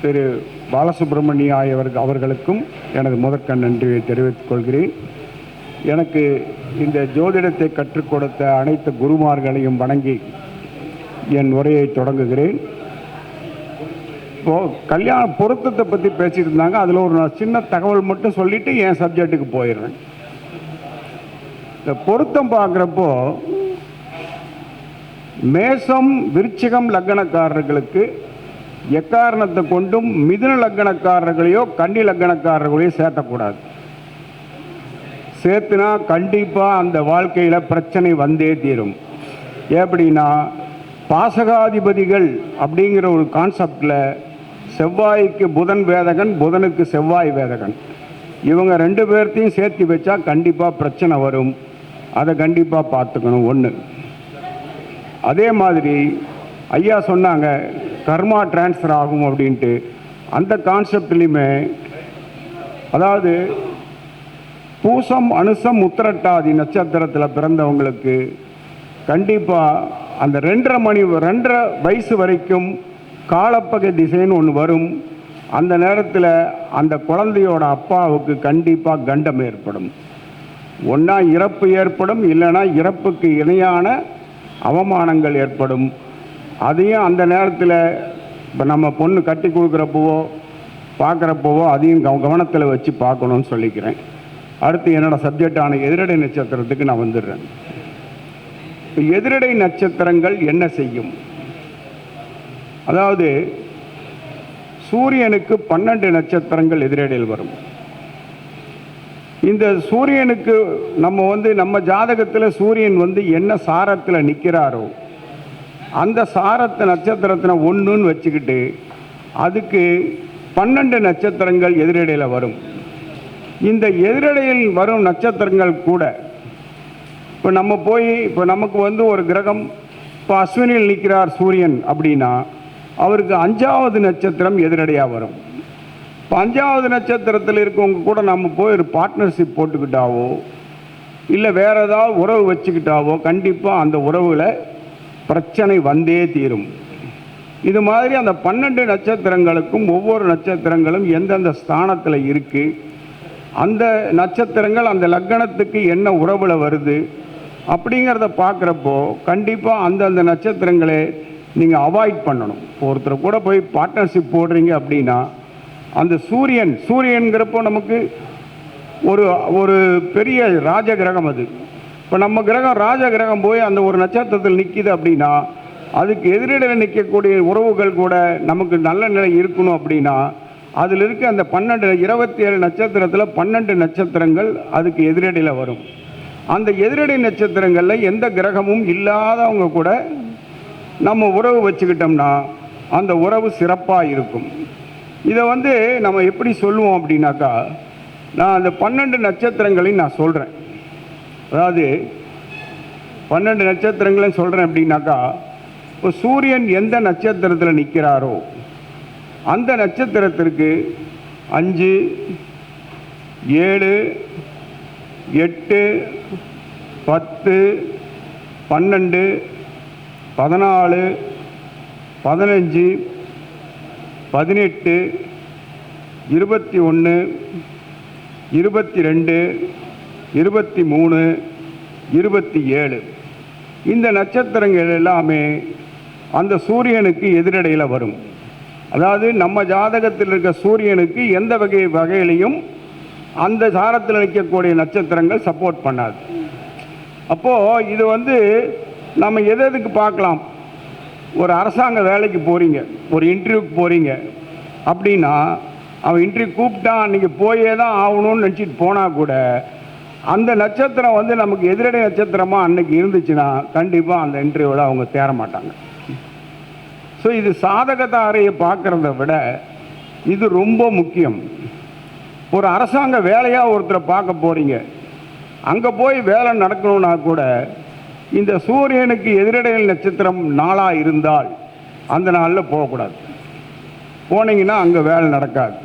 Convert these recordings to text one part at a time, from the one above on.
திரு பாலசுப்ரமணிய ஆயவர் அவர்களுக்கும் எனது முதற்க நன்றியை தெரிவித்துக் கொள்கிறேன். எனக்கு இந்த ஜோதிடத்தை கற்றுக் கொடுத்த அனைத்து குருமார்களையும் வணங்கி என் உரையை தொடங்குகிறேன். இப்போ கல்யாண பொருத்தத்தை பற்றி பேசிட்டு இருந்தாங்க. அதில் ஒரு நான் சின்ன தகவல் மட்டும் சொல்லிட்டு என் சப்ஜெக்ட்டுக்கு போயிடுறேன். இந்த பொருத்தம் பார்க்குறப்போ மேசம் விருச்சிகம் லக்னக்காரர்களுக்கு எக்காரணத்தை கொண்டும் மிதுன லக்னக்காரர்களையோ கன்னி லக்னக்காரர்களையோ சேர்த்தக்கூடாது. சேர்த்துனா கண்டிப்பாக அந்த வாழ்க்கையில் பிரச்சனை வந்தே தீரும். எப்படின்னா பாசகாதிபதிகள் அப்படிங்கிற ஒரு கான்செப்டில் செவ்வாய்க்கு புதன் வேதகன் புதனுக்கு செவ்வாய் வேதகன். இவங்க ரெண்டு பேர்த்தையும் சேர்த்து வச்சா கண்டிப்பாக பிரச்சனை வரும். அதை கண்டிப்பாக பார்த்துக்கணும். ஒன்று அதே மாதிரி ஐயா சொன்னாங்க கர்மா டிரான்ஸ்ஃபர் ஆகும் அப்படின்ட்டு அந்த கான்செப்ட்லேயுமே அதாவது பூசம் அனுசம் உத்திரட்டாதி நட்சத்திரத்தில் பிறந்தவங்களுக்கு கண்டிப்பாக அந்த ரெண்டரை மணி ரெண்டரை வயசு வரைக்கும் காலப்பகை திசைன்னு ஒன்று வரும். அந்த நேரத்தில் அந்த குழந்தையோட அப்பாவுக்கு கண்டிப்பாக கண்டம் ஏற்படும். ஒன்றா இறப்பு ஏற்படும் இல்லைன்னா இறப்புக்கு இணையான அவமானங்கள் ஏற்படும். அதையும் அந்த நேரத்தில் இப்போ நம்ம பொண்ணு கட்டி கொடுக்குறப்பவோ பார்க்குறப்பவோ அதையும் கவ கவனத்தில் வச்சு பார்க்கணும்னு சொல்லிக்கிறேன். அடுத்து என்னோடய சப்ஜெக்டான எதிரடை நட்சத்திரத்துக்கு நான் வந்துடுறேன். இப்போ எதிரடை நட்சத்திரங்கள் என்ன செய்யும்? அதாவது சூரியனுக்கு பன்னெண்டு நட்சத்திரங்கள் எதிரடையில் வரும். இந்த சூரியனுக்கு நம்ம வந்து நம்ம ஜாதகத்தில் சூரியன் வந்து என்ன சாரத்தில் நிற்கிறாரோ அந்த சாரத்தை நட்சத்திரத்தில் ஒன்றுன்னு வச்சுக்கிட்டு அதுக்கு பன்னெண்டு நட்சத்திரங்கள் எதிரடையில் வரும். இந்த எதிரடையில் வரும் நட்சத்திரங்கள் கூட இப்போ நம்ம போய் இப்போ நமக்கு வந்து ஒரு கிரகம் இப்போ அஸ்வினியில் நிற்கிறார் சூரியன் அப்படின்னா அவருக்கு அஞ்சாவது நட்சத்திரம் எதிரடையாக வரும். இப்போ அஞ்சாவது நட்சத்திரத்தில் இருக்கவங்க கூட நம்ம போய் ஒரு பார்ட்னர்ஷிப் போட்டுக்கிட்டாவோ இல்லை வேறு ஏதாவது உறவு வச்சுக்கிட்டாவோ கண்டிப்பாக அந்த உறவில் பிரச்சனை வந்தே தீரும். இது மாதிரி அந்த பன்னெண்டு நட்சத்திரங்களுக்கும் ஒவ்வொரு நட்சத்திரங்களும் எந்தெந்த ஸ்தானத்தில் இருக்குது அந்த நட்சத்திரங்கள் அந்த லக்கணத்துக்கு என்ன உறவில் வருது அப்படிங்கிறத பார்க்குறப்போ கண்டிப்பாக அந்தந்த நட்சத்திரங்களை நீங்கள் அவாய்ட் பண்ணணும். ஒருத்தர் கூட போய் பார்ட்னர்ஷிப் போடுறீங்க அப்படின்னா அந்த சூரியன் சூரியன்கிறப்போ நமக்கு ஒரு ஒரு பெரிய ராஜ கிரகம் அது. இப்போ நம்ம கிரகம் ராஜ கிரகம் போய் அந்த ஒரு நட்சத்திரத்தில் நிற்கிது அப்படின்னா அதுக்கு எதிரிடையில் நிற்கக்கூடிய உறவுகள் கூட நமக்கு நல்ல நிலை இருக்கணும் அப்படின்னா அதில் இருக்க அந்த பன்னெண்டு இருபத்தி ஏழு நட்சத்திரத்தில் பன்னெண்டு நட்சத்திரங்கள் அதுக்கு எதிரடியில் வரும். அந்த எதிரடை நட்சத்திரங்களில் எந்த கிரகமும் இல்லாதவங்க கூட நம்ம உறவு வச்சுக்கிட்டோம்னா அந்த உறவு சிறப்பாக இருக்கும். இதை வந்து நம்ம எப்படி சொல்லுவோம் அப்படின்னாக்கா நான் அந்த பன்னெண்டு நட்சத்திரங்களையும் நான் சொல்கிறேன் அதாவது பன்னெண்டு நட்சத்திரங்களும் சொல்கிறேன் அப்படின்னாக்கா இப்போ சூரியன் எந்த நட்சத்திரத்தில் நிற்கிறாரோ அந்த நட்சத்திரத்திற்கு அஞ்சு ஏழு எட்டு பத்து பன்னெண்டு பதினாலு பதினஞ்சு பதினெட்டு இருபத்தி ஒன்று இருபத்தி ரெண்டு இருபத்தி மூணு இருபத்தி ஏழு. இந்த நட்சத்திரங்கள் எல்லாமே அந்த சூரியனுக்கு எதிரடையில் வரும். அதாவது நம்ம ஜாதகத்தில் இருக்க சூரியனுக்கு எந்த வகை வகையிலையும் அந்த சாரத்தில் நிற்கக்கூடிய நட்சத்திரங்கள் சப்போர்ட் பண்ணாது. அப்போது இது வந்து நம்ம எது எதுக்கு பார்க்கலாம்? ஒரு அரசாங்க வேலைக்கு போகிறீங்க ஒரு இன்டர்வியூக்கு போகிறீங்க அப்படின்னா அவன் இன்டர்வியூ கூப்பிட்டான் அன்றைக்கி போயே தான் ஆகணும்னு நினச்சிட்டு போனால் கூட அந்த நட்சத்திரம் வந்து நமக்கு எதிரடை நட்சத்திரமாக அன்னைக்கு இருந்துச்சுன்னா கண்டிப்பாக அந்த இன்டர்வியூவில் அவங்க தேர மாட்டாங்க. ஸோ இது சாதகதாரையை பார்க்குறத விட இது ரொம்ப முக்கியம். ஒரு அரசாங்க வேலையாக ஒருத்தரை பார்க்க போகிறீங்க அங்கே போய் வேலை நடக்கணும்னா கூட இந்த சூரியனுக்கு எதிரடையில் நட்சத்திரம் நாளாக இருந்தால் அந்த நாளில் போகக்கூடாது. போனீங்கன்னா அங்கே வேலை நடக்காது.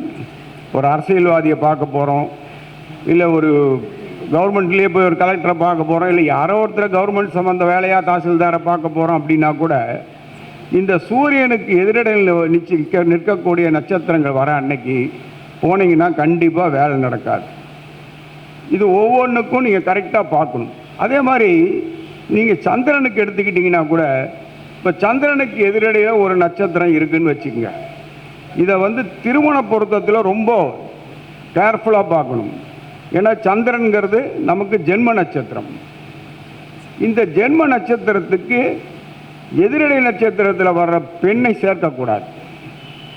ஒரு அரசியல்வாதியை பார்க்க போகிறோம் இல்லை ஒரு கவர்மெண்ட்லேயே போய் ஒரு கலெக்டரை பார்க்க போகிறோம் இல்லை யாரோ ஒருத்தர் கவர்மெண்ட் சம்மந்த வேலையாக தாசில்தாரை பார்க்க போகிறோம் அப்படின்னா கூட இந்த சூரியனுக்கு எதிரடையில் நிச்சயிக்க நிற்கக்கூடிய நட்சத்திரங்கள் வர அன்னைக்கு போனீங்கன்னா கண்டிப்பாக வேலை நடக்காது. இது ஒவ்வொன்றுக்கும் நீங்கள் கரெக்டாக பார்க்கணும். அதே மாதிரி நீங்கள் சந்திரனுக்கு எடுத்துக்கிட்டிங்கன்னா கூட இப்போ சந்திரனுக்கு எதிரடையில் ஒரு நட்சத்திரம் இருக்குதுன்னு வச்சுக்கோங்க. இதை வந்து திருமண பொருத்தத்தில் ரொம்ப கேர்ஃபுல்லாக பார்க்கணும். ஏன்னா சந்திரன்கிறது நமக்கு ஜென்ம நட்சத்திரம். இந்த ஜென்ம நட்சத்திரத்துக்கு எதிரடை நட்சத்திரத்தில் வர்ற பெண்ணை சேர்க்கக்கூடாது.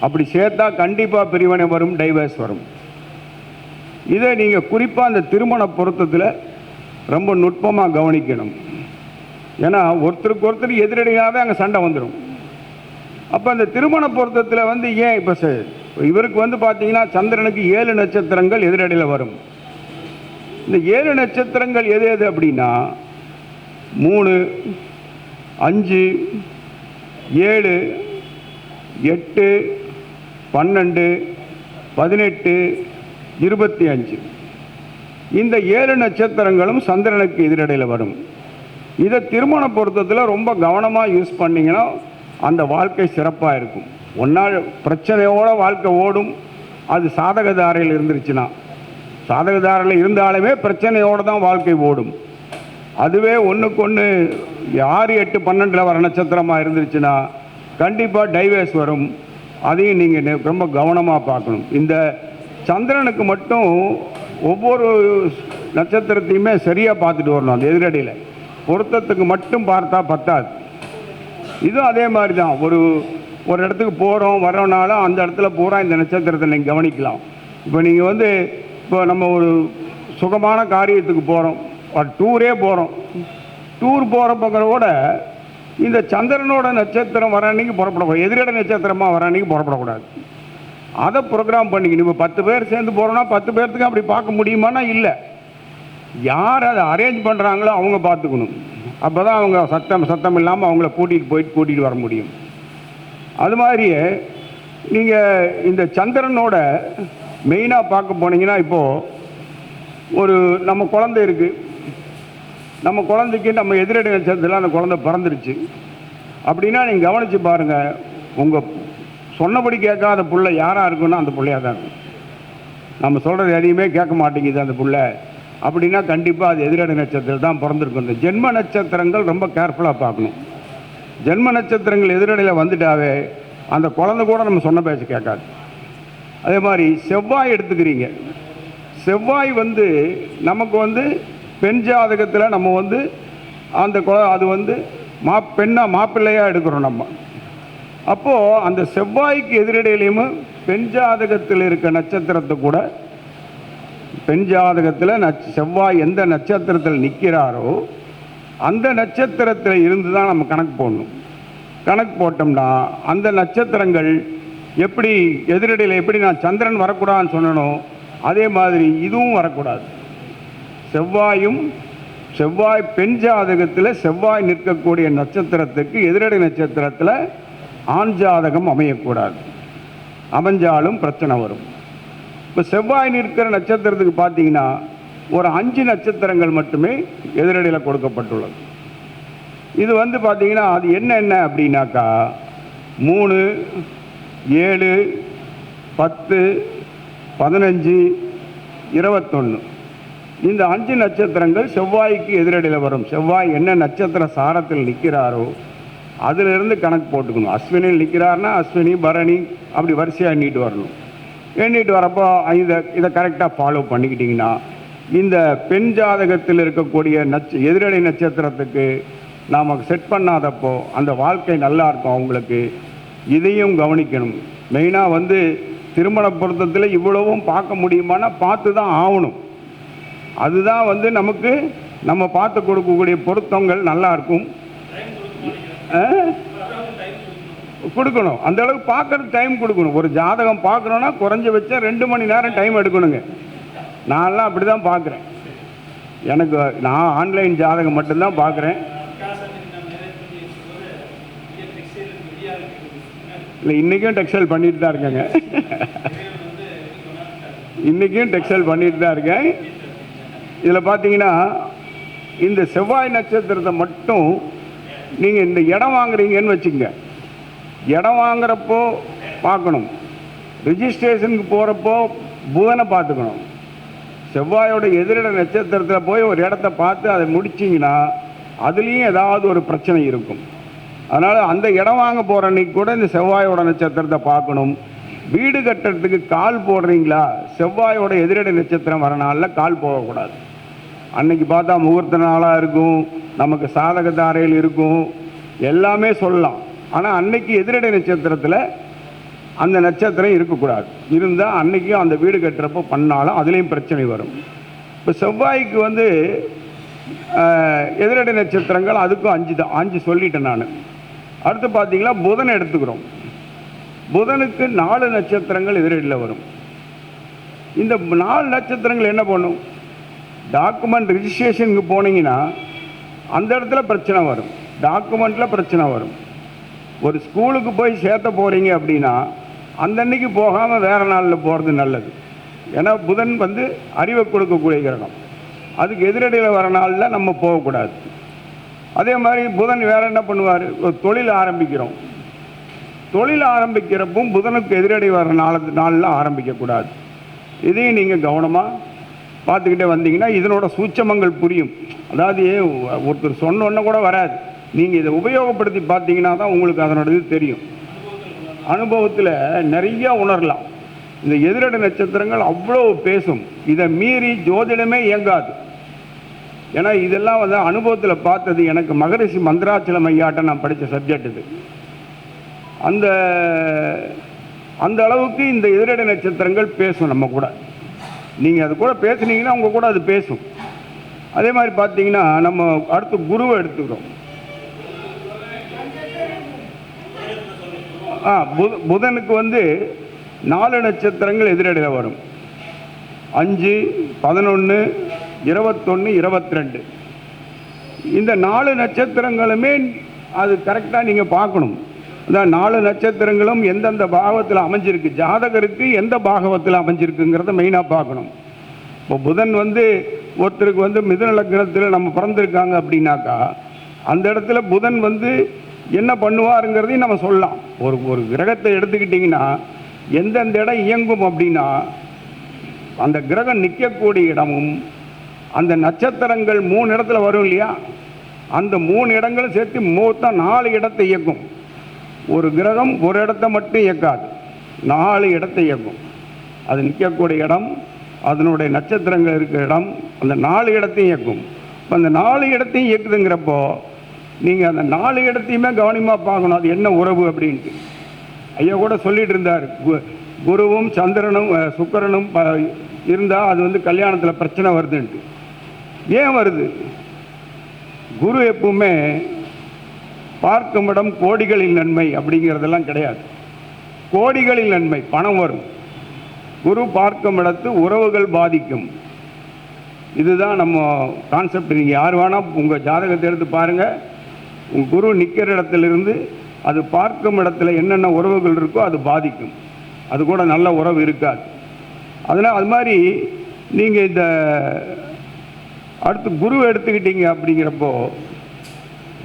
அப்படி சேர்த்தா கண்டிப்பாக பிரிவினை வரும் டைவர்ஸ் வரும். இதை நீங்கள் குறிப்பாக அந்த திருமண பொருத்தத்தில் ரொம்ப நுட்பமாக கவனிக்கணும். ஏன்னா ஒருத்தருக்கு ஒருத்தர் எதிரடையாகவே அங்கே சண்டை வந்துடும் அப்போ அந்த திருமண பொருத்தத்தில் வந்து ஏன் இப்போ இவருக்கு வந்து பார்த்தீங்கன்னா சந்திரனுக்கு ஏழு நட்சத்திரங்கள் எதிரடையில் வரும். இந்த ஏழு நட்சத்திரங்கள் எது எது அப்படின்னா மூணு அஞ்சு ஏழு எட்டு பன்னெண்டு பதினெட்டு இருபத்தி அஞ்சு. இந்த ஏழு நட்சத்திரங்களும் சந்திரனுக்கு எதிரடையில் வரும். இதை திருமண பொருத்தத்தில் ரொம்ப கவனமாக யூஸ் பண்ணிங்கன்னா அந்த வாழ்க்கை சிறப்பாக இருக்கும். ஒன்றால் பிரச்சனையோட வாழ்க்கை ஓடும். அது சாதகதாரையில் இருந்துருச்சுன்னா சாதகதாரில் இருந்தாலுமே பிரச்சனையோடு தான் வாழ்க்கை ஓடும். அதுவே ஒன்றுக்கு ஒன்று ஆறு எட்டு பன்னெண்டில் வர நட்சத்திரமாக இருந்துருச்சுன்னா கண்டிப்பாக டைவேஸ் வரும். அதையும் நீங்கள் ரொம்ப கவனமாக பார்க்கணும். இந்த சந்திரனுக்கு மட்டும் ஒவ்வொரு நட்சத்திரத்தையுமே சரியாக பார்த்துட்டு வரணும் அந்த எதிரடியில். பொருத்தத்துக்கு மட்டும் பார்த்தா பத்தாது. இதுவும் அதே மாதிரி தான். ஒரு ஒரு இடத்துக்கு போகிறோம் வரோனாலும் அந்த இடத்துல பூரா இந்த நட்சத்திரத்தை நீங்கள் கவனிக்கலாம். இப்போ நீங்கள் வந்து இப்போ நம்ம ஒரு சுகமான காரியத்துக்கு போகிறோம் ஒரு டூரே போகிறோம் டூர் போகிறப்பங்கிற கூட இந்த சந்திரனோட நட்சத்திரம் வர அன்னைக்கு புறப்படக்கூடாது. எதிரட நட்சத்திரமாக வர அன்னைக்கு புறப்படக்கூடாது. அதை ப்ரோக்ராம் பண்ணிக்கணும். இப்போ பத்து பேர் சேர்ந்து போகிறோன்னா பத்து பேர்த்துக்கு அப்படி பார்க்க முடியுமானா இல்லை. யார் அதை அரேஞ்ச் பண்ணுறாங்களோ அவங்க பார்த்துக்கணும். அப்போ தான் அவங்க சத்தம் சத்தம் இல்லாமல் அவங்கள கூட்டிகிட்டு போயிட்டு கூட்டிகிட்டு வர முடியும். அது மாதிரியே நீங்கள் இந்த சந்திரனோட மெயினாக பார்க்க போனீங்கன்னா இப்போது ஒரு நம்ம குழந்தை இருக்குது நம்ம குழந்தைக்கு நம்ம எதிரடி நட்சத்திரத்தில் அந்த குழந்தை பிறந்துருச்சு. அப்படின்னா நீங்கள் கவனித்து பாருங்கள் உங்கள் சொன்னபடி கேட்காத பிள்ளை யாராக இருக்குன்னா அந்த பிள்ளையாக தான் இருக்கும். நம்ம சொல்கிறது எதையுமே கேட்க மாட்டேங்குது அந்த பிள்ளை. அப்படின்னா கண்டிப்பாக அது எதிரடி நட்சத்திரம் தான் பிறந்திருக்கும். இந்த ஜென்ம நட்சத்திரங்கள் ரொம்ப கேர்ஃபுல்லாக பார்க்கணும். ஜென்ம நட்சத்திரங்கள் எதிரடியில் வந்துட்டாவே அந்த குழந்தை கூட நம்ம சொன்ன பேச்சு கேட்காது. அதே மாதிரி செவ்வாய் எடுத்துக்கிறீங்க. செவ்வாய் வந்து நமக்கு வந்து பெண் ஜாதகத்தில் நம்ம வந்து அந்த அது வந்து மா பெண்ணாக மாப்பிள்ளையாக எடுக்கிறோம் நம்ம. அப்போது அந்த செவ்வாய்க்கு எதிரடையிலையும் பெண் ஜாதகத்தில் இருக்க நட்சத்திரத்தை கூட பெண் ஜாதகத்தில் நச் செவ்வாய் எந்த நட்சத்திரத்தில் நிற்கிறாரோ அந்த நட்சத்திரத்தில் இருந்து தான் நம்ம கணக்கு போடணும். கணக்கு போட்டோம்னா அந்த நட்சத்திரங்கள் எப்படி எதிரடையில் எப்படி நான் சந்திரன் வரக்கூடாதுன்னு சொன்னனோ அதே மாதிரி இதுவும் வரக்கூடாது. செவ்வாயும் செவ்வாய் பெண் ஜாதகத்தில் செவ்வாய் நிற்கக்கூடிய நட்சத்திரத்துக்கு எதிரடை நட்சத்திரத்தில் ஆண் ஜாதகம் அமையக்கூடாது. அமைஞ்சாலும் பிரச்சனை வரும். இப்போ செவ்வாய் நிற்கிற நட்சத்திரத்துக்கு பார்த்தீங்கன்னா ஒரு அஞ்சு நட்சத்திரங்கள் மட்டுமே எதிரடியில் கொடுக்கப்பட்டுள்ளது. இது வந்து பார்த்தீங்கன்னா அது என்ன என்ன அப்படின்னாக்கா மூணு ஏழு பத்து பதினஞ்சு இருபத்தொன்று இந்த அஞ்சு நட்சத்திரங்கள் செவ்வாய்க்கு எதிரடியில் வரும். செவ்வாய் என்ன நட்சத்திர சாரத்தில் நிற்கிறாரோ அதிலிருந்து கணக்கு போட்டுக்கணும். அஸ்வினியில் நிற்கிறாருன்னா அஸ்வினி பரணி அப்படி வரிசையாக எண்ணிட்டு வரணும். எண்ணிட்டு வரப்போ இதை இதை கரெக்டாக ஃபாலோ பண்ணிக்கிட்டிங்கன்னா இந்த பெண் ஜாதகத்தில் இருக்கக்கூடிய நட்ச எதிரடை நட்சத்திரத்துக்கு நாம் செட் பண்ணாதப்போ அந்த வாழ்க்கை நல்லா இருக்கும் அவங்களுக்கு. இதையும் கவனிக்கணும். மெயினாக வந்து திருமண பொருத்தத்தில் இவ்வளவும் பார்க்க முடியுமானா பார்த்து தான் ஆகணும். அதுதான் வந்து நமக்கு நம்ம பார்த்து கொடுக்கக்கூடிய பொருத்தங்கள் நல்லா இருக்கும். கொடுக்கணும். அந்த அளவுக்கு பார்க்கறது டைம் கொடுக்கணும். ஒரு ஜாதகம் பார்க்கணுன்னா குறைஞ்சபட்சம் ரெண்டு மணி நேரம் டைம் எடுக்கணுங்க. நான்லாம் அப்படி தான் பார்க்குறேன். எனக்கு நான் ஆன்லைன் ஜாதகம் மட்டும்தான் பார்க்குறேன். இல்லை இன்றைக்கும் டெக்ஸ்டைல் பண்ணிட்டு தான் இருக்கேங்க. இன்றைக்கும் டெக்ஸ்டைல் பண்ணிட்டு தான் இருக்கேன். இதில் பார்த்தீங்கன்னா இந்த செவ்வாய் நட்சத்திரத்தை மட்டும் நீங்கள் இந்த இடம் வாங்குறீங்கன்னு வச்சுங்க இடம் வாங்குறப்போ பார்க்கணும். ரிஜிஸ்ட்ரேஷனுக்கு போகிறப்போ புதனை பார்த்துக்கணும். செவ்வாயோட எதிரிட நட்சத்திரத்தில் போய் ஒரு இடத்த பார்த்து அதை முடிச்சிங்கன்னா அதுலேயும் ஏதாவது ஒரு பிரச்சனை இருக்கும். அதனால் அந்த இடம் வாங்க போகிற அன்னைக்கு கூட இந்த செவ்வாயோட நட்சத்திரத்தை பார்க்கணும். வீடு கட்டுறதுக்கு கால் போடுறீங்களா? செவ்வாயோட எதிரடை நட்சத்திரம் வர நாளில் கால் போகக்கூடாது. அன்னைக்கு பார்த்தா முகூர்த்த நாளாக இருக்கும் நமக்கு சாதக தாரையில் இருக்கும் எல்லாமே சொல்லலாம். ஆனால் அன்னைக்கு எதிரடை நட்சத்திரத்தில் அந்த நட்சத்திரம் இருக்கக்கூடாது. இருந்தால் அன்னைக்கும் அந்த வீடு கட்டுறப்போ பண்ணாலும் அதுலேயும் பிரச்சனை வரும். இப்போ செவ்வாய்க்கு வந்து எதிரடை நட்சத்திரங்கள் அதுக்கும் அஞ்சு தான் அஞ்சு சொல்லிட்டேன் நான். அடுத்து பார்த்தீங்களா புதன் எடுத்துக்கிறோம். புதனுக்கு நாலு நட்சத்திரங்கள் எதிரடியில் வரும். இந்த நாலு நட்சத்திரங்கள் என்ன பண்ணும்? டாக்குமெண்ட் ரிஜிஸ்ட்ரேஷனுக்கு போனீங்கன்னா அந்த இடத்துல பிரச்சனை வரும். டாக்குமெண்ட்டில் பிரச்சனை வரும். ஒரு ஸ்கூலுக்கு போய் சேர்த்த போகிறீங்க அப்படின்னா அந்த அன்னைக்கு போகாமல் வேறு நாளில் போகிறது நல்லது. ஏன்னா புதன் வந்து அறிவை கொடுக்கக்கூடிய கிரகம். அதுக்கு எதிரடியில் வர நாளில் நம்ம போகக்கூடாது. அதே மாதிரி புதன் வேற என்ன பண்ணுவார்? தொழில் ஆரம்பிக்கிறோம். தொழில் ஆரம்பிக்கிறப்பும் புதனுக்கு எதிரடி வர நாள் நாளில் ஆரம்பிக்கக்கூடாது இதையும் நீங்கள் கவனமாக பார்த்துக்கிட்டே வந்தீங்கன்னா இதனோட சூட்சமங்கள் புரியும். அதாவது ஒருத்தர் சொன்னோன்னே கூட வராது. நீங்கள் இதை உபயோகப்படுத்தி பார்த்தீங்கன்னா தான் உங்களுக்கு அதனோட இது தெரியும். அனுபவத்தில் நிறையா உணரலாம். இந்த எதிரடை நட்சத்திரங்கள் அவ்வளோ பேசும். இதை மீறி ஜோதிடமே இயங்காது. ஏன்னா இதெல்லாம் வந்து அனுபவத்தில் பார்த்தது எனக்கு மகரிஷி மந்திராச்சலம் ஐயாட்ட நான் படித்த சப்ஜெக்ட் இது. அந்த அந்த அளவுக்கு இந்த எதிரடை நட்சத்திரங்கள் பேசும் நம்ம கூட. நீங்கள் அது கூட பேசுனீங்கன்னா அவங்க கூட அது பேசும். அதே மாதிரி பார்த்தீங்கன்னா நம்ம அடுத்து குருவை எடுத்துக்கிறோம். ஆ புத புதனுக்கு வந்து நாலு நட்சத்திரங்கள் எதிரடையில் வரும். அஞ்சு பதினொன்று இருபத்தொன்று இருபத்தி ரெண்டு இந்த நாலு நட்சத்திரங்களுமே அது கரெக்டாக நீங்கள் பார்க்கணும். இந்த நாலு நட்சத்திரங்களும் எந்தெந்த பாகத்தில் அமைஞ்சிருக்கு ஜாதகருக்கு எந்த பாகவத்தில் அமைஞ்சிருக்குங்கிறத மெயினாக பார்க்கணும். இப்போ புதன் வந்து ஒருத்தருக்கு வந்து மிதுன லக்னத்தில் நம்ம பிறந்திருக்காங்க அப்படின்னாக்கா அந்த இடத்துல புதன் வந்து என்ன பண்ணுவாருங்கிறதையும் நம்ம சொல்லலாம். ஒரு ஒரு கிரகத்தை எடுத்துக்கிட்டிங்கன்னா எந்தெந்த இடம் இயங்கும் அப்படின்னா அந்த கிரகம் நிற்கக்கூடிய இடமும் அந்த நட்சத்திரங்கள் மூணு இடத்துல வரும் இல்லையா? அந்த மூணு இடங்களும் சேர்த்து மொத்தம் நாலு இடத்தை இயக்கும். ஒரு கிரகம் ஒரு இடத்த மட்டும் இயக்காது. நாலு இடத்தை இயக்கும். அது நிற்கக்கூடிய இடம் அதனுடைய நட்சத்திரங்கள் இருக்கிற இடம் அந்த நாலு இடத்தையும் இயக்கும். இப்போ அந்த நாலு இடத்தையும் இயக்குதுங்கிறப்போ நீங்கள் அந்த நாலு இடத்தையுமே கவனமாக பார்க்கணும். அது என்ன உறவு அப்படின்ட்டு. ஐயா கூட சொல்லிட்டு இருந்தார். கு- குருவும் சந்திரனும் சுக்கரனும் இருந்தால் அது வந்து கல்யாணத்தில் பிரச்சனை வருதுன்ட்டு. ஏன் வருது? குரு எப்பவுமே பார்க்கும் இடம் கோடிகளின் நன்மை அப்படிங்கிறதெல்லாம் கிடையாது. கோடிகளின் நன்மை பணம் வரும். குரு பார்க்கும் இடத்து உறவுகள் பாதிக்கும். இதுதான் நம்ம கான்செப்ட் நீங்கள் யார் வேணால் உங்கள் ஜாதகத்தை எடுத்து பாருங்கள் உங்கள் குரு நிற்கிற இடத்துலேருந்து அது பார்க்கும் இடத்துல என்னென்ன உறவுகள் இருக்கோ அது பாதிக்கும். அது கூட நல்ல உறவு இருக்காது. அதனால் அது மாதிரி நீங்கள் இந்த அடுத்து குரு எடுத்துக்கிட்டீங்க அப்படிங்கிறப்போ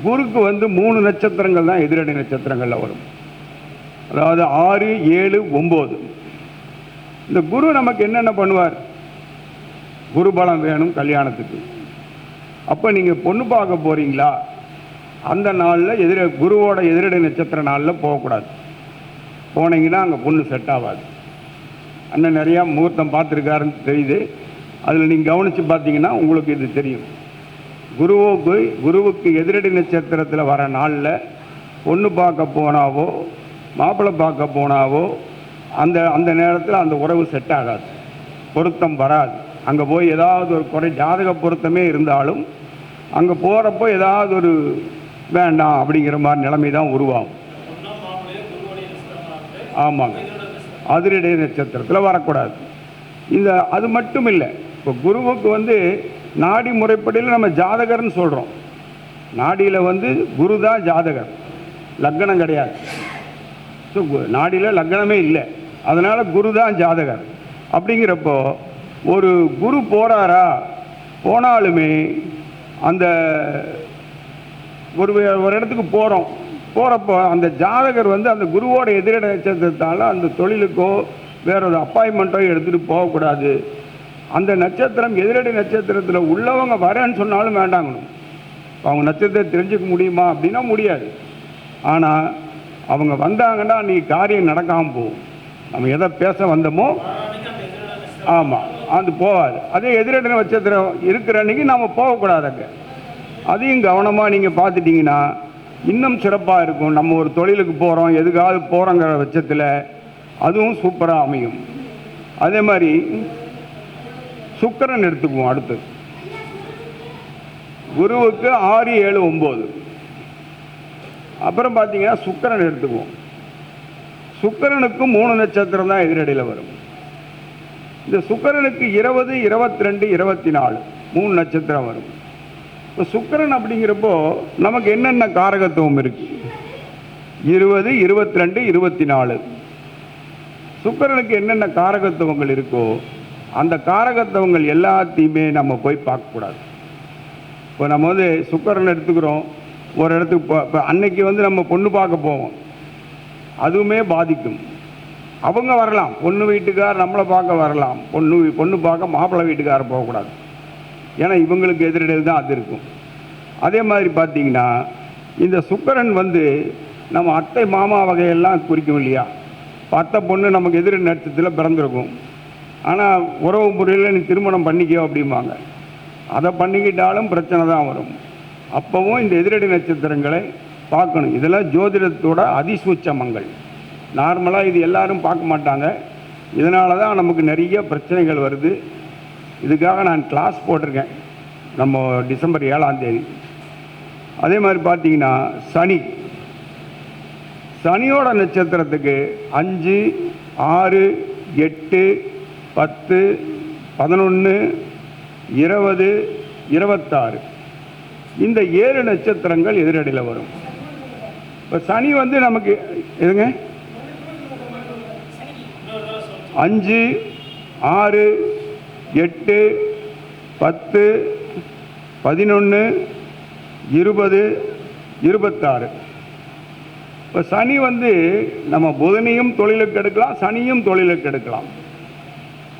குருக்கு வந்து மூணு நட்சத்திரங்கள் தான் எதிரடை நட்சத்திரங்களில் வரும். அதாவது ஆறு ஏழு ஒம்பது. இந்த குரு நமக்கு என்னென்ன பண்ணுவார்? குரு பலம் வேணும் கல்யாணத்துக்கு. அப்போ நீங்கள் பொண்ணு பார்க்க போகிறீங்களா அந்த நாளில் எதிர குருவோட எதிரடை நட்சத்திர நாளில் போகக்கூடாது. போனீங்கன்னா அங்கே பொண்ணு செட் ஆகாது. அண்ணன் நிறையா முகூர்த்தம் பார்த்துருக்காருன்னு தெரியுது. அதில் நீங்கள் கவனித்து பார்த்தீங்கன்னா உங்களுக்கு இது தெரியும். குருவுக்கு குருவுக்கு எதிரடி நட்சத்திரத்தில் வர நாளில் பொண்ணு பார்க்க போனாவோ மாப்பிள்ளை பார்க்க போனாவோ அந்த அந்த நேரத்தில் அந்த உறவு செட் ஆகாது. பொருத்தம் வராது. அங்கே போய் ஏதாவது ஒரு குறை ஜாதக பொருத்தமே இருந்தாலும் அங்கே போகிறப்போ ஏதாவது ஒரு வேண்டாம் அப்படிங்கிற மாதிரி நிலைமை தான் உருவாகும். ஆமாங்க. அதிரடை நட்சத்திரத்தில் வரக்கூடாது. இந்த அது மட்டும் இல்லை. இப்போ குருவுக்கு வந்து நாடி முறைப்படியில் நம்ம ஜாதகர்னு சொல்கிறோம் நாடியில் வந்து குரு தான் ஜாதகர். லக்னம் கிடையாது. ஸோ நாடியில் லக்னமே இல்லை. அதனால் குரு தான் ஜாதகர். அப்படிங்கிறப்போ ஒரு குரு போகிறாரா போனாலுமே அந்த ஒரு ஒரு இடத்துக்கு போகிறோம் போகிறப்போ அந்த ஜாதகர் வந்து அந்த குருவோட எதிரிட நட்சத்திரத்தால் அந்த தொழிலுக்கோ வேற ஒரு அப்பாயின்மெண்ட்டோ எடுத்துகிட்டு போகக்கூடாது. அந்த நட்சத்திரம் எதிரடி நட்சத்திரத்தில் உள்ளவங்க வரேன்னு சொன்னாலும் வேண்டாங்கணும். அவங்க நட்சத்திரம் தெரிஞ்சுக்க முடியுமா? அப்படின்னா முடியாது. ஆனால் அவங்க வந்தாங்கன்னா அன்றைக்கி காரியம் நடக்காமல் போகும் நம்ம எதை பேச வந்தோமோ ஆமாம் அது போகாது அதே எதிரடி நட்சத்திரம் இருக்கிற அன்றைக்கி நாம் போகக்கூடாது அங்கே அதையும் கவனமாக நீங்கள் பார்த்துட்டிங்கன்னா இன்னும் சிறப்பாக இருக்கும். நம்ம ஒரு தொழிலுக்கு போகிறோம் எதுக்காவது போகிறோங்கிற பட்சத்தில் அதுவும் சூப்பராக அமையும். அதே மாதிரி சுக்கரன் எடுத்துக்குவோம் அடுத்து. குருவுக்கு ஆறு ஏழு ஒம்பது அப்புறம் பார்த்தீங்கன்னா சுக்கரன் எடுத்துக்குவோம். சுக்கரனுக்கு மூணு நட்சத்திரம் தான் எதிரடியில் வரும். இந்த சுக்கரனுக்கு இருபது இருபத்தி ரெண்டு இருபத்தி நாலு மூணு நட்சத்திரம் வரும். இப்போ சுக்கரன் அப்படிங்கிறப்போ நமக்கு என்னென்ன காரகத்துவம் இருக்குது இருபது இருபத்தி ரெண்டு இருபத்தி நாலு சுக்கரனுக்கு என்னென்ன காரகத்துவங்கள் இருக்கோ அந்த காரகத்துவங்கள் எல்லாத்தையுமே நம்ம போய் பார்க்கக்கூடாது. இப்போ நம்ம வந்து சுக்கரன் எடுத்துக்கிறோம் ஒரு இடத்துக்கு போ இப்போ அன்னைக்கு வந்து நம்ம பொண்ணு பார்க்க போவோம். அதுவுமே பாதிக்கும். அவங்க வரலாம். பொண்ணு வீட்டுக்கார் நம்மளை பார்க்க வரலாம். பொண்ணு பொண்ணு பார்க்க மாப்பிள்ளை வீட்டுக்காரர் போகக்கூடாது. ஏன்னா இவங்களுக்கு எதிரிடையில் தான் அது இருக்கும். அதே மாதிரி பார்த்தீங்கன்னா இந்த சுக்கரன் வந்து நம்ம அத்தை மாமா வகையெல்லாம் குறிக்கும் இல்லையா? பத்த பொண்ணு நமக்கு எதிரி நட்சத்திரத்தில் பிறந்திருக்கும். ஆனால் உறவு முறையில் நீ திருமணம் பண்ணிக்கோ அப்படிம்பாங்க. அதை பண்ணிக்கிட்டாலும் பிரச்சனை தான் வரும். அப்போவும் இந்த எதிரடி நட்சத்திரங்களை பார்க்கணும். இதெல்லாம் ஜோதிடத்தோட அதிசூச்சமங்கள். நார்மலாக இது எல்லாரும் பார்க்க மாட்டாங்க. இதனால தான் நமக்கு நிறைய பிரச்சனைகள் வருது. இதுக்காக நான் கிளாஸ் போட்டிருக்கேன். நம்ம டிசம்பர் ஏழாம் தேதி. அதே மாதிரி பார்த்தீங்கன்னா சனி. சனியோட நட்சத்திரத்துக்கு அஞ்சு ஆறு எட்டு பத்து பதினொன்று இருபது இருபத்தாறு. இந்த ஏழு நட்சத்திரங்கள் எதிரடியில் வரும். இப்போ சனி வந்து நமக்கு எதுங்க? அஞ்சு ஆறு எட்டு பத்து பதினொன்று இருபது இருபத்தாறு. இப்போ சனி வந்து நம்ம புதனையும் தொழிலுக்கு எடுக்கலாம் சனியும் தொழிலுக்கு எடுக்கலாம்.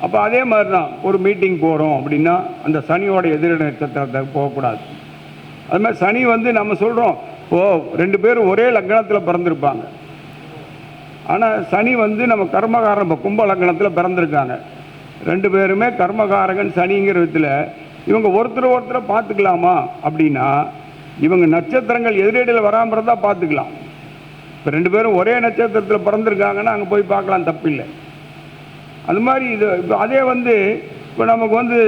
அப்போ அதே மாதிரி தான் ஒரு மீட்டிங் போகிறோம் அப்படின்னா அந்த சனியோட எதிர நட்சத்திரத்தை போகக்கூடாது. அது மாதிரி சனி வந்து நம்ம சொல்கிறோம் ஓ ரெண்டு பேரும் ஒரே லக்னத்தில் பிறந்திருப்பாங்க. ஆனால் சனி வந்து நம்ம கர்மகாரன் இப்போ கும்ப லக்னத்தில் பிறந்திருக்காங்க. ரெண்டு பேருமே கர்மகாரகன் சனிங்கிற விதத்தில் இவங்க ஒருத்தர் ஒருத்தரை பார்த்துக்கலாமா அப்படின்னா இவங்க நட்சத்திரங்கள் எதிரடியில் வராமல் இருந்தால் பார்த்துக்கலாம். இப்போ ரெண்டு பேரும் ஒரே நட்சத்திரத்தில் பிறந்திருக்காங்கன்னா அங்கே போய் பார்க்கலாம் தப்பில்லை. அது மாதிரி இது இப்போ அதே வந்து இப்போ நமக்கு வந்து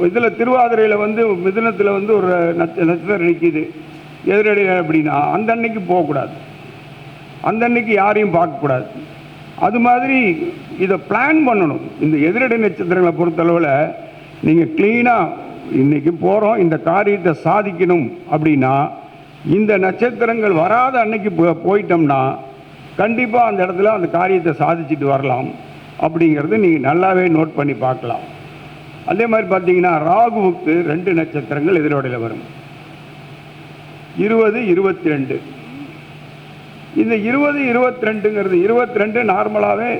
இதில் திருவாதிரையில் வந்து மிதுனத்தில் வந்து ஒரு நட்ச நட்சத்திரம் நிற்கிது எதிரடி அப்படின்னா அந்த அன்னைக்கு போகக்கூடாது. அந்த அன்னைக்கு யாரையும் பார்க்கக்கூடாது. அது மாதிரி இதை பிளான் பண்ணணும். இந்த எதிரடி நட்சத்திரங்களை பொறுத்தளவில் நீங்கள் க்ளீனாக இன்றைக்கி போகிறோம் இந்த காரியத்தை சாதிக்கணும் அப்படின்னா இந்த நட்சத்திரங்கள் வராத அன்னைக்கு போ- போயிட்டோம்னா கண்டிப்பாக அந்த இடத்துல அந்த காரியத்தை சாதிச்சுட்டு வரலாம். அப்படிங்கிறது நீங்கள் நல்லாவே நோட் பண்ணி பார்க்கலாம். அதே மாதிரி பார்த்தீங்கன்னா ராகுவுக்கு ரெண்டு நட்சத்திரங்கள் எதிரோடையில் வரும். இருபது இருபத்தி ரெண்டு இந்த இருபது இருபத்தி ரெண்டுங்கிறது இருபத்தி ரெண்டு நார்மலாகவே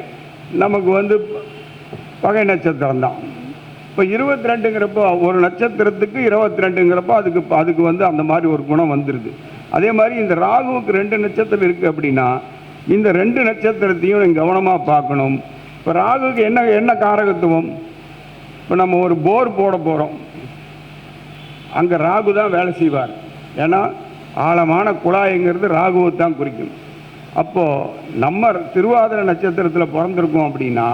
நமக்கு வந்து பகை நட்சத்திரம் தான் இப்போ இருபத்தி ரெண்டுங்கிறப்போ ஒரு நட்சத்திரத்துக்கு இருபத்தி ரெண்டுங்கிறப்போ அதுக்கு அதுக்கு வந்து அந்த மாதிரி ஒரு குணம் வந்துடுது அதே மாதிரி இந்த ராகுவுக்கு ரெண்டு நட்சத்திரம் இருக்குது அப்படின்னா இந்த ரெண்டு நட்சத்திரத்தையும் நீங்கள் கவனமாக பார்க்கணும். இப்போ ராகுவுக்கு என்ன என்ன காரகத்துவம்? இப்போ நம்ம ஒரு போர் போட போகிறோம் அங்கே ராகு தான் வேலை செய்வார். ஏன்னா ஆழமான குழாய்ங்கிறது ராகுவை தான் குறிக்கும். அப்போது நம்ம திருவாதிரை நட்சத்திரத்தில் பிறந்திருக்கோம் அப்படின்னா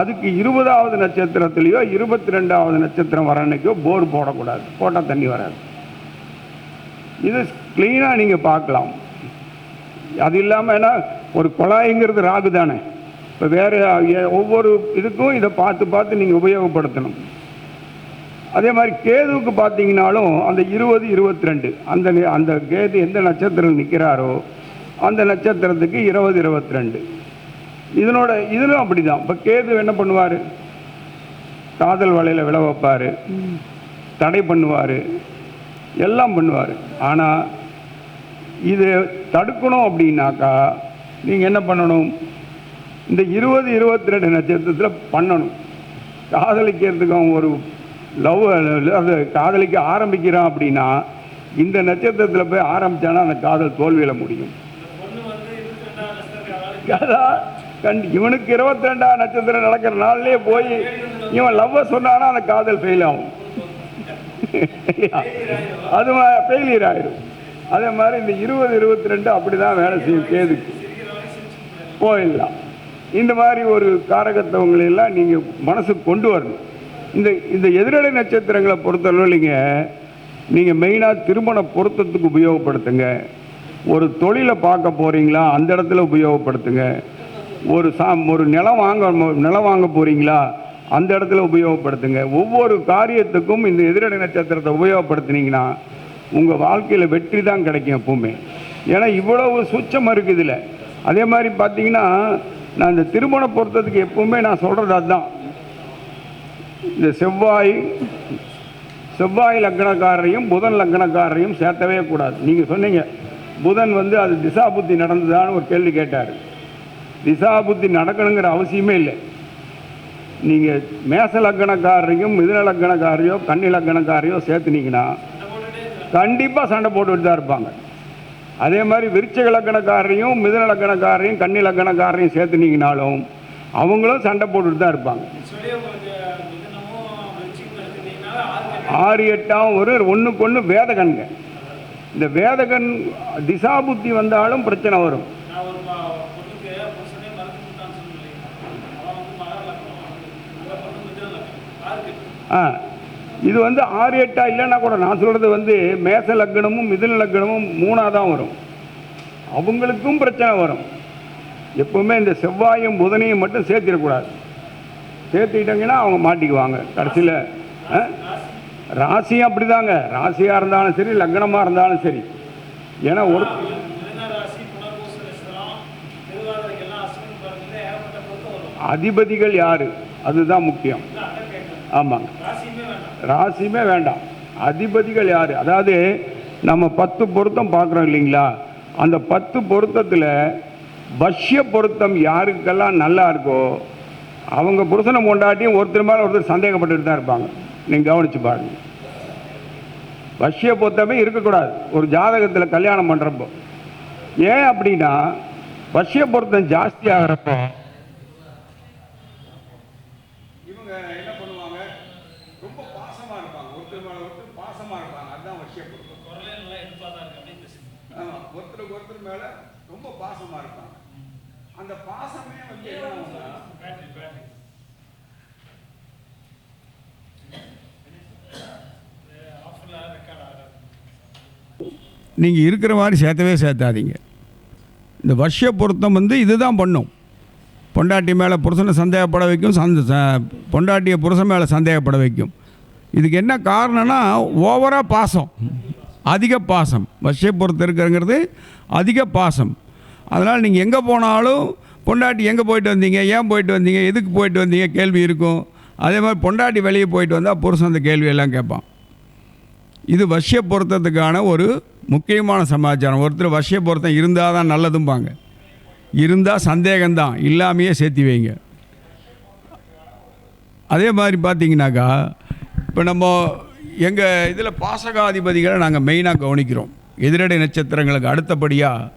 அதுக்கு இருபதாவது நட்சத்திரத்துலேயோ இருபத்தி ரெண்டாவது நட்சத்திரம் வர அன்னைக்கோ போர் போடக்கூடாது. போட்டால் தண்ணி வராது. இது க்ளீனாக நீங்கள் பார்க்கலாம். அது இல்லாமல் ஏன்னா ஒரு குழாய்ங்கிறது ராகு தானே. இப்போ வேறு ஒவ்வொரு இதுக்கும் இதை பார்த்து பார்த்து நீங்கள் உபயோகப்படுத்தணும். அதே மாதிரி கேதுவுக்கு பார்த்தீங்கனாலும் அந்த இருபது இருபத்தி ரெண்டு அந்த அந்த கேது எந்த நட்சத்திரம் நிற்கிறாரோ அந்த நட்சத்திரத்துக்கு இருபது இருபத்தி ரெண்டு இதனோட இதிலும் அப்படிதான். இப்போ கேது என்ன பண்ணுவார்? காதல் வலையில் விழ வைப்பார். தடை பண்ணுவார். எல்லாம் பண்ணுவார். ஆனால் இது தடுக்கணும் அப்படின்னாக்கா நீங்கள் என்ன பண்ணணும்? இந்த இருபது இருபத்தி ரெண்டு நட்சத்திரத்தில் பண்ணணும். காதலிக்கிறதுக்கு அவன் ஒரு லவ் அது காதலிக்க ஆரம்பிக்கிறான் அப்படின்னா இந்த நட்சத்திரத்தில் போய் ஆரம்பித்தானா அந்த காதல் தோல்வியில் முடியும். அதான் கண்டி இவனுக்கு இருபத்தி ரெண்டாம் நட்சத்திரம் நடக்கிற நாள்லேயே போய் இவன் லவ்வை சொன்னானா அந்த காதல் ஃபெயில் ஆகும். அது ஃபெயிலியர் ஆயிடும் அதே மாதிரி இந்த இருபது இருபத்தி ரெண்டு அப்படி தான் வேலை செய்யும். கேதுக்கு போயிடலாம். இந்த மாதிரி ஒரு காரகத்தவங்களை எல்லாம் நீங்கள் மனசுக்கு கொண்டு வரணும். இந்த இந்த எதிரடை நட்சத்திரங்களை பொறுத்தளவுலிங்க நீங்கள் மெயினாக திருமண பொருத்தத்துக்கு உபயோகப்படுத்துங்க. ஒரு தொழிலை பார்க்க போகிறீங்களா அந்த இடத்துல உபயோகப்படுத்துங்க. ஒரு சா ஒரு நிலம் வாங்க நிலம் வாங்க போகிறீங்களா அந்த இடத்துல உபயோகப்படுத்துங்க. ஒவ்வொரு காரியத்துக்கும் இந்த எதிரடை நட்சத்திரத்தை உபயோகப்படுத்தினீங்கன்னா உங்கள் வாழ்க்கையில் வெற்றி தான் கிடைக்கும் எப்பவுமே. ஏன்னா இவ்வளவு சுச்சமாக இருக்குது இதில் அதே மாதிரி பார்த்தீங்கன்னா நான் இந்த திருமண பொருத்தத்துக்கு எப்பவுமே நான் சொல்கிறது அதுதான். இந்த செவ்வாய் செவ்வாய் லக்னக்காரரையும் புதன் லக்னக்காரரையும் சேர்த்தவே கூடாது. நீங்கள் சொன்னீங்க புதன் வந்து அது திசா புத்தி நடந்ததான்னு ஒரு கேள்வி கேட்டார். திசா புத்தி நடக்கணுங்கிற அவசியமே இல்லை. நீங்கள் மேச லக்கணக்காரரையும் மிதுன லக்கணக்காரையோ கன்னி லக்கணக்காரையோ சேர்த்துனீங்கன்னா கண்டிப்பாக சண்டை போட்டுக்கிட்டு தான் இருப்பாங்க. அதே மாதிரி விருச்ச லக்கணக்காரரையும் மிதன லக்கணக்காரரையும் கண்ணி லக்கணக்காரரையும் சேர்த்துனீங்கனாலும் அவங்களும் சண்டை போட்டுட்டு தான் இருப்பாங்க. ஆறு எட்டாம் ஒரு ஒன்றுக்கு ஒன்று வேதகன்க. இந்த வேதகன் திசா புத்தி வந்தாலும் பிரச்சனை வரும். ஆ. இது வந்து ஆறு எட்டா இல்லைன்னா கூட நான் சொல்கிறது வந்து மேச லக்னமும் மிதுன லக்னமும் மூணாக தான் வரும். அவங்களுக்கும் பிரச்சனை வரும். எப்பவுமே இந்த செவ்வாயும் புதனையும் மட்டும் சேர்த்திடக்கூடாது. சேர்த்துக்கிட்டாங்கன்னா அவங்க மாட்டிக்குவாங்க. கடைசியில் ராசியும் அப்படிதாங்க. ராசியாக இருந்தாலும் சரி லக்னமாக இருந்தாலும் சரி. ஏன்னா ஒரு அதிபதிகள் யார்? அதுதான் முக்கியம். ஆமாங்க. ராசியுமே வேண்டாம். அதிபதிகள் யார்? அதாவது நம்ம பத்து பொருத்தம் பார்க்குறோம் இல்லைங்களா? அந்த பத்து பொருத்தத்தில் பஷ்ய பொருத்தம் யாருக்கெல்லாம் நல்லா இருக்கோ அவங்க புருஷனை கொண்டாட்டியும் ஒருத்தர் மேலே ஒருத்தர் சந்தேகப்பட்டுட்டு தான் இருப்பாங்க. நீங்கள் கவனித்து பாருங்கள் பஷ்ய பொருத்தமே இருக்கக்கூடாது. ஒரு ஜாதகத்தில் கல்யாணம் பண்ணுறப்போ ஏன் அப்படின்னா பஷ்ய பொருத்தம் ஜாஸ்தி ஆகிறப்போ இவங்க என்ன பண்ணுவாங்க ரொம்ப பாசமா இருப்பாங்க ஒருத்தர் மேல ஒருத்தர் பாசமா இருப்பாங்க அதுதான் வசிய பொருத்தம் ஆமா ஒருத்தருக்கு ஒருத்தர் மேல ரொம்ப பாசமா இருப்பாங்க அந்த பாசமே வந்து என்ன நீங்கள் இருக்கிற மாதிரி சேர்த்தவே சேர்த்தாதீங்க. இந்த வருஷ பொருத்தம் வந்து இதுதான் பண்ணும். பொண்டாட்டி மேலே புருஷனை சந்தேகப்பட வைக்கும் சந்த பொண்டாட்டியை புருஷன் மேலே சந்தேகப்பட வைக்கும். இதுக்கு என்ன காரணம்னா ஓவராக பாசம். அதிக பாசம். வருஷ பொருத்தம் இருக்கிறங்கிறது அதிக பாசம். அதனால் நீங்கள் எங்கே போனாலும் பொண்டாட்டி எங்கே போயிட்டு வந்தீங்க? ஏன் போயிட்டு வந்தீங்க? எதுக்கு போயிட்டு வந்தீங்க? கேள்வி இருக்கும். அதே மாதிரி பொண்டாட்டி வெளியே போயிட்டு வந்தால் புருஷன் அந்த கேள்வியெல்லாம் கேட்பான். இது வசிய பொருத்தத்துக்கான ஒரு முக்கியமான சமாச்சாரம். ஒருத்தர் வசிய பொருத்தம் இருந்தால் தான் நல்லதும்பாங்க. இருந்தால் சந்தேகம்தான். இல்லாமையே சேர்த்தி வைங்க. அதே மாதிரி பார்த்தீங்கன்னாக்கா இப்போ நம்ம எங்கள் இதில் பாசகாதிபதிகளை நாங்கள் மெயினாக கவனிக்கிறோம். எதிரடை நட்சத்திரங்களுக்கு அடுத்தபடியாக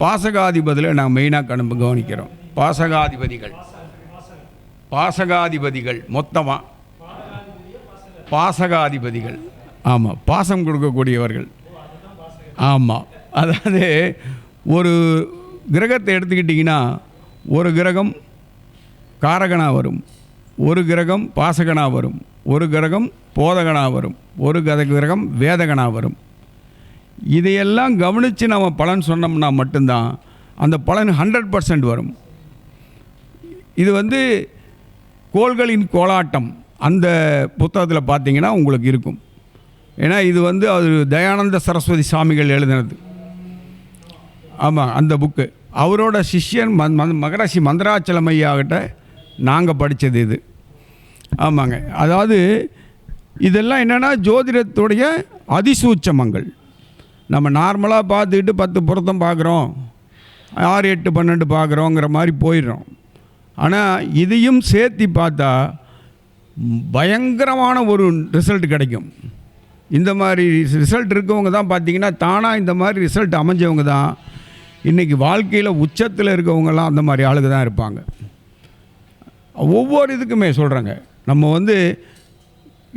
பாசகாதிபதியில் நான் மெயினாக கண் கவனிக்கிறோம். பாசகாதிபதிகள். பாசகாதிபதிகள் மொத்தமாக பாசகாதிபதிகள். ஆமாம் பாசம் கொடுக்கக்கூடியவர்கள். ஆமாம் அதாவது ஒரு கிரகத்தை எடுத்துக்கிட்டிங்கன்னா ஒரு கிரகம் காரகனாக வரும். ஒரு கிரகம் பாசகனாக வரும். ஒரு கிரகம் போதகனாக வரும். ஒரு கத கிரகம் வேதகனாக வரும். இதையெல்லாம் கவனித்து நம்ம பலன் சொன்னோம்னா மட்டும்தான் அந்த பலன் ஹண்ட்ரட் பர்சன்ட் வரும். இது வந்து கோள்களின் கோலாட்டம் அந்த புத்தகத்தில் பார்த்தீங்கன்னா உங்களுக்கு இருக்கும். ஏன்னா இது வந்து அது தயானந்த சரஸ்வதி சாமிகள் எழுதினது. ஆமாம் அந்த புக்கு. அவரோட சிஷ்யன் ம- ம- மகராசி மந்திராச்சலம் ஐயாகிட்ட நாங்கள் படித்தது இது. ஆமாங்க. அதாவது இதெல்லாம் என்னென்னா ஜோதிடத்துடைய அதிசூட்சமங்கள் நம்ம நார்மலாக பார்த்துக்கிட்டு பத்து பொருத்தம் பார்க்குறோம். ஆறு எட்டு பன்னெண்டு பார்க்குறோங்கிற மாதிரி போயிடுறோம். ஆனால் இதையும் சேர்த்து பார்த்தா பயங்கரமான ஒரு ரிசல்ட் கிடைக்கும். இந்த மாதிரி ரிசல்ட் இருக்கவங்க தான் பார்த்தீங்கன்னா தானாக இந்த மாதிரி ரிசல்ட் அமைஞ்சவங்க தான். இன்றைக்கி வாழ்க்கையில் உச்சத்தில் இருக்கவங்கலாம் அந்த மாதிரி ஆளுங்க தான் இருப்பாங்க. ஒவ்வொரு இதுக்குமே சொல்கிறாங்க நம்ம வந்து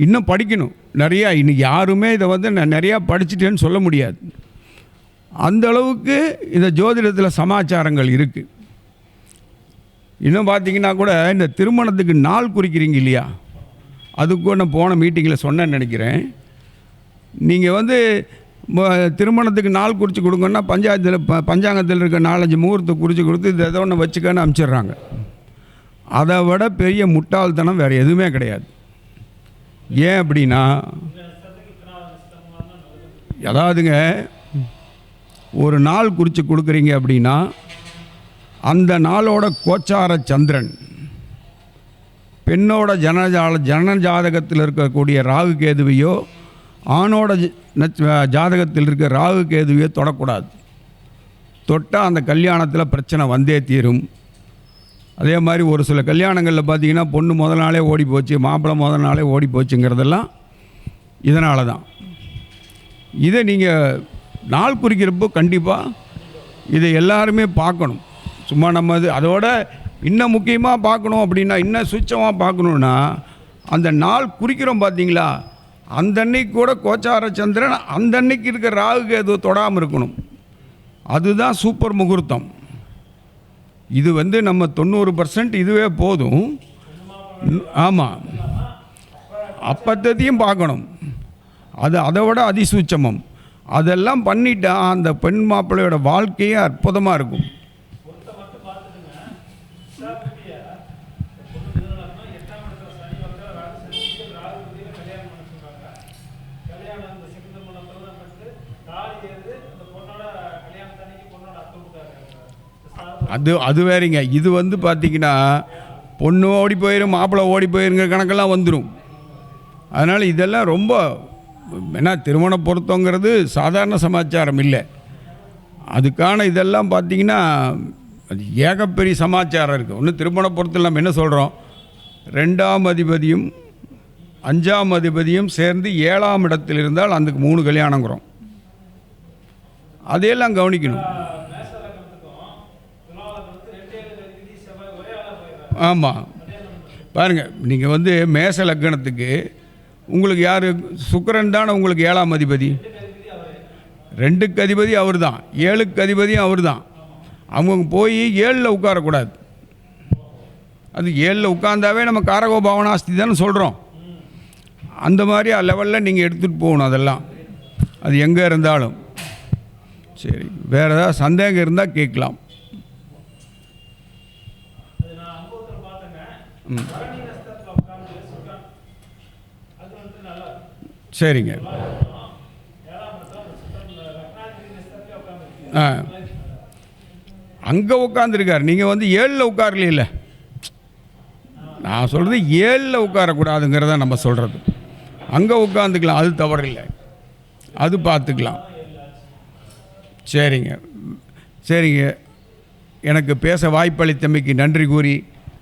இன்னும் படிக்கணும். நிறையா இன்னைக்கு யாருமே இதை வந்து நான் நிறையா படிச்சிட்டேன்னு சொல்ல முடியாது. அந்த அளவுக்கு இந்த ஜோதிடத்தில் சமாச்சாரங்கள் இருக்குது இன்னும் பார்த்தீங்கன்னா கூட இந்த திருமணத்துக்கு நாள் குறிக்கிறீங்க இல்லையா? அதுக்கு நான் போன மீட்டிங்கில் சொன்னேன்னு நினைக்கிறேன். நீங்கள் வந்து திருமணத்துக்கு நாள் குறித்து கொடுங்கன்னா பஞ்சாயத்தில் ப பஞ்சாங்கத்தில் இருக்க நாலஞ்சு முகூர்த்தம் குறித்து கொடுத்து இதை எதோ ஒன்று வச்சுக்கன்னு அனுப்பிச்சிடுறாங்க. அதை விட பெரிய முட்டாள்தனம் வேறு எதுவுமே கிடையாது. ஏன் அப்படின்னா அதாவதுங்க ஒரு நாள் குறித்து கொடுக்குறீங்க அப்படின்னா அந்த நாளோட கோச்சார சந்திரன் பெண்ணோட ஜனஜால ஜன ஜாதகத்தில் இருக்கக்கூடிய ராகு கேதுவையோ ஆணோட ஜ- ஜாதகத்தில் இருக்க ராகு கேதுவையோ தொடக்கூடாது. தொட்டால் அந்த கல்யாணத்தில் பிரச்சனை வந்தே தீரும். அதே மாதிரி ஒரு சில கல்யாணங்களில் பார்த்தீங்கன்னா பொண்ணு முதல் நாளே ஓடி போச்சு மாப்பிள்ளை முதல் நாளே ஓடி போச்சுங்கிறதெல்லாம் இதனால தான் இதை நீங்கள் நாள் குறிக்கிறப்போ கண்டிப்பாக இதை எல்லாருமே பார்க்கணும். சும்மா நம்ம இது அதோட இன்னும் முக்கியமாக பார்க்கணும் அப்படின்னா இன்னும் சுச்சமாக பார்க்கணுன்னா அந்த நாள் குறிக்கிறோம் பார்த்தீங்களா அந்த அன்னைக்கு கூட கோச்சார சந்திரன் அந்த அன்னைக்கு இருக்கிற ராகு எதுவும் தொடாமல் இருக்கணும். அதுதான் சூப்பர் முகூர்த்தம். இது வந்து நம்ம தொண்ணூறு பர்சன்ட் இதுவே போதும். ஆமாம் அப்பத்ததையும் பார்க்கணும். அது அதை விட அதிசூட்சமம். அதெல்லாம் பண்ணிட்டா அந்த பெண் மாப்பிள்ளையோட வாழ்க்கையே அற்புதமாக இருக்கும். அது அது வேறங்க. இது வந்து பார்த்திங்கன்னா பொண்ணு ஓடி போயிடும் மாப்பிள்ளை ஓடி போயிருங்கிற கணக்கெல்லாம் வந்துடும் அதனால் இதெல்லாம் ரொம்ப ஏன்னா திருமண பொருத்தங்கிறது சாதாரண சமாச்சாரம் இல்லை. அதுக்கான இதெல்லாம் பார்த்திங்கன்னா அது ஏகப்பெரிய சமாச்சாரம் இருக்குது ஒன்று திருமண பொருத்தம் நம்ம என்ன சொல்கிறோம் ரெண்டாம் அதிபதியும் அஞ்சாம் அதிபதியும் சேர்ந்து ஏழாம் இடத்தில் இருந்தால் அதுக்கு மூணு கல்யாணங்கிறோம். அதையெல்லாம் கவனிக்கணும். ஆமாம் பாருங்கள் நீங்கள் வந்து மேச லக்கணத்துக்கு உங்களுக்கு யார்? சுக்கரன் தானே உங்களுக்கு ஏழாம் அதிபதி. ரெண்டுக்கு அதிபதி அவர் தான் ஏழுக்கு அதிபதியும் அவர் தான் அவங்க போய் ஏழில் உட்காரக்கூடாது. அது ஏழில் உட்கார்ந்தாவே நம்ம காரகோ பவனாஸ்தி தானே சொல்கிறோம் அந்த மாதிரி லெவலில் நீங்கள் எடுத்துகிட்டு போகணும் அதெல்லாம். அது எங்கே இருந்தாலும். சரி வேறு ஏதாவது சந்தேகம் இருந்தால் கேட்கலாம் ம் சரிங்க. ஆ. அங்கே உட்காந்துருக்கார் நீங்கள் வந்து ஏழில் உட்காரல நான் சொல்கிறது ஏழில் உட்காரக்கூடாதுங்கிறத நம்ம சொல்கிறது அங்கே உட்காந்துக்கலாம் அது தவறில்லை. அது பார்த்துக்கலாம். சரிங்க. சரிங்க. எனக்கு பேச வாய்ப்பளித்தமைக்கு நன்றி கூறி